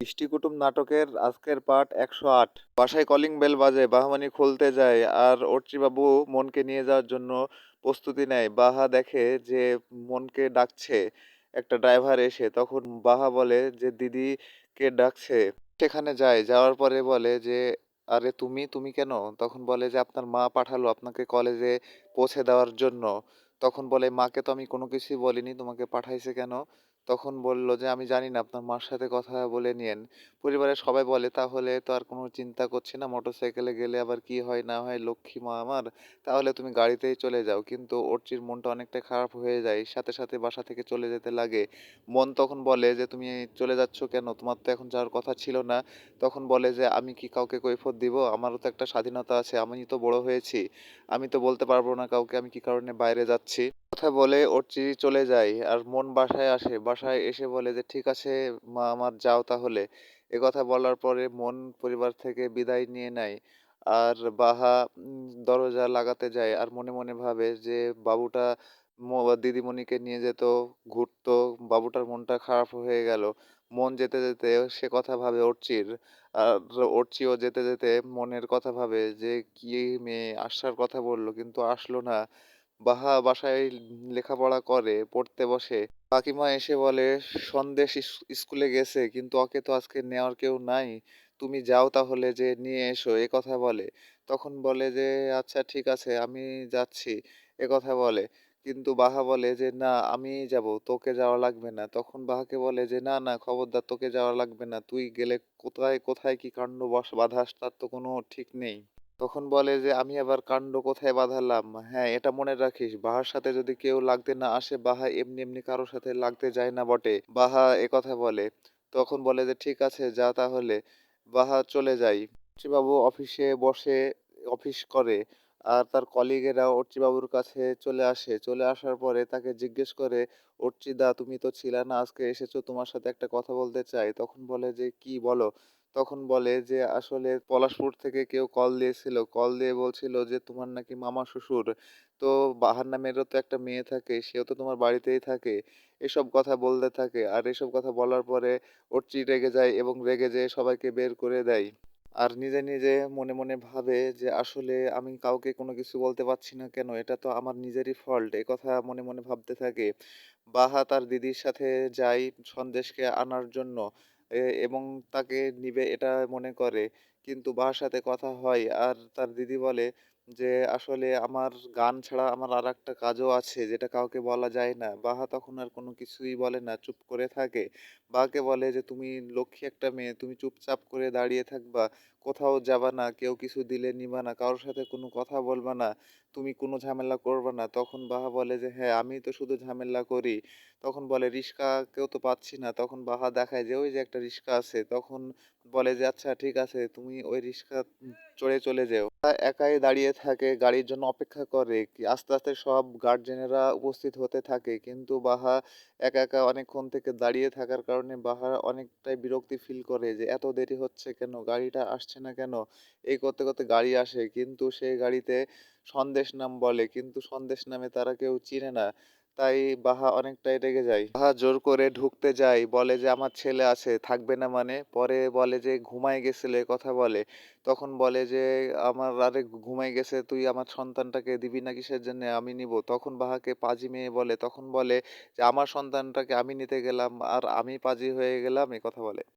ইষ্টি কুটুম নাটকের আজকের পার্ট একশো আট। বাসায় কলিং বেল বাজে, বাহমানি খুলতে যায়, আর অর্চিবাবু মনকে নিয়ে যাওয়ার জন্য প্রস্তুতি নেয়। বাহা দেখে যে মনকে ডাকছে, একটা ড্রাইভার এসে, তখন বাহা বলে যে, দিদিকে ডাকছে। সেখানে যায়, যাওয়ার পরে বলে যে, আরে তুমি তুমি কেন? তখন বলে যে, আপনার মা পাঠালো আপনাকে কলেজে পৌঁছে দেওয়ার জন্য। তখন বলে, মাকে তো আমি কোনো কিছুই বলিনি, তোমাকে পাঠাইছে কেন? তখন বলল যে, আমি জানি না, আপনার মার সাথে কথা বলে নিয়েন। পরিবারের সবাই বলে, তাহলে তো আর কোনো চিন্তা করছি না, মোটরসাইকেলে গেলে আবার কি হয় না হয়, লক্ষ্মী মা আমার, তাহলে তুমি গাড়িতেই চলে যাও। কিন্তু অর্চির মনটা অনেকটা খারাপ হয়ে যায়, সাথে সাথে বাসা থেকে চলে যেতে লাগে। মন তখন বলে যে, তুমি চলে যাচ্ছ কেন? তোমার তো এখন যাওয়ার কথা ছিল না। তখন বলে যে, আমি কি কাউকে কৈফত দিব? আমারও তো একটা স্বাধীনতা আছে আমি তো বড় হয়েছি। আমি তো বলতে পারব না কাউকে আমি কি কারণে বাইরে যাচ্ছি? কথা বলে অর্চি চলে যায় আর মন বাসায় আসে। বাসায় এসে বলে যে, ঠিক আছে মা, আমার যাও তাহলে। এ কথা বলার পরে মন পরিবার থেকে বিদায় নিয়ে নেয় আর বাহা দরজা লাগাতে যায় আর মনে মনে ভাবে যে, বাবুটা দিদিমণিকে নিয়ে যেত, ঘুরতো, বাবুটার মনটা খারাপ হয়ে গেল। মন যেতে যেতে সে কথা ভাবে অর্চির আর অর্চিও যেতে যেতে মনের কথা ভাবে যে, কি মেয়ে? আসার কথা বলল, কিন্তু আসলো না। বাহা বাসায় লেখাপড়া করে, পড়তে বসে। কাকিমা এসে বলে, সন্দেশ স্কুলে গেছে, কিন্তু ওকে তো আজকে নেওয়ার কেউ নাই। তুমি যাও তাহলে যে নিয়ে এসো। এ কথা বলে। তখন বলে যে আচ্ছা ঠিক আছে, আমি যাচ্ছি। এ কথা বলে। কিন্তু বাহা বলে যে, না আমি যাব, তোকে যাওয়া লাগবে না। তখন বাহাকে বলে যে, না না, খবরদার, তোকে যাওয়া লাগবে না। তুই গেলে কোথায় কোথায় কি কাণ্ড বস বাঁধাস তার তো কোনো ঠিক নেই। তখন বলে যে, আমি আবার কাণ্ড কোথায় বাঁধালাম? হ্যাঁ এটা মনে রাখিস, বাহার সাথে যদি কেউ লাগতে না আসে, বাহা এমনি এমনি কারোর সাথে লাগতে যায় না বটে। বাহা এ কথা বলে। তখন বলে যে, ঠিক আছে, যা তাহলে। বাহা চলে যায়। বাবু অফিসে বসে, অফিস করে আর তার কলিগেরা বাবুর কাছে চলে আসে। চলে আসার পরে তাকে জিজ্ঞেস করে অর্চিদা তুমি তো ছিলে না, আজকে এসেছ, তোমার সাথে একটা কথা বলতে চাই। তখন বলে যে, কি বলো? তখন বলে যে, আসলে পলাশপুর থেকে কেউ কল দিয়েছিল। কল দিয়ে বলছিল যে, তোমার নাকি মামা শ্বশুর। তো বাহার নামেরও তো একটা মেয়ে থাকে, সেও তো তোমার বাড়িতেই থাকে। এসব কথা বলতে থাকে। আর এসব কথা বলার পরে অর্চি রেগে যায় এবং রেগে যেয়ে সবাইকে বের করে দেয়। আর নিজে নিজে মনে মনে ভাবে যে, আসলে আমি কাউকে কোনো কিছু বলতে পারছি না কেন? এটা তো আমার নিজেরই ফল্ট এ কথা মনে মনে ভাবতে থাকে। বাহা তার দিদির সাথে যায় সন্দেশকে আনার জন্য। এবং তাকে নিবে এটা মনে করে। কিন্তু বাহার সাথে কথা হয় আর তার দিদি বলে যে, আসলে আমার গান ছাড়া আমার আর একটা কাজও আছে যেটা কাউকে বলা যায় না। বাহা তখন আর কোনো কিছুই বলে না, চুপ করে থাকে। বাকে বলে যে, তুমি লক্ষ্মী একটা মেয়ে, তুমি চুপচাপ করে দাঁড়িয়ে থাকবা, কোথাও যাবা না, কেউ কিছু দিলে নিবা না, কারোর সাথে কোনো কথা বলবা না। তুমি কোনো ঝামেলা করবে না। তখন বাহা বলে যে হ্যাঁ আমি তো শুধু ঝামেলা করি। তখন বলে রিক্সা কেউ তো পাচ্ছি না। তখন বাহা দেখায় যে, ওই যে একটা রিক্সা আছে। তখন বলে যে আচ্ছা ঠিক আছে, তুমি ওই রিক্সা চড়ে চলে যেও। একাই দাঁড়িয়ে থাকে, গাড়ির জন্য অপেক্ষা করে আস্তে আস্তে সব গার্জেনেরা উপস্থিত হতে থাকে। কিন্তু বাহা একা একা অনেকক্ষণ থেকে দাঁড়িয়ে থাকার কারণে বাহা অনেকটাই বিরক্তি ফিল করে যে, এত দেরি হচ্ছে কেন? গাড়িটা আসছে না কেন? এই করতে করতে গাড়ি আসে। কিন্তু সেই গাড়িতে সন্দেশ নাম বলে, কিন্তু সন্দেশ নামে তারা কেউ চিনে না। তাই বাহা অনেকটাই রেগে যায়। বাহা জোর করে ঢুকতে যায়, বলে যে, আমার ছেলে আছে, থাকবে না মানে? পরে বলে যে, ঘুমায় গেছিলে? কথা বলে। তখন বলে যে, আমার আরে ঘুমাই গেছে, তুই আমার সন্তানটাকে দিবি না কিসের জন্য আমি নিব। তখন বাহাকে পাজি মেয়ে বলে, তখন বলে যে, আমার সন্তানটাকে আমি নিতে গেলাম, আর আমি পাজি হয়ে গেলাম, এ কথা বলে।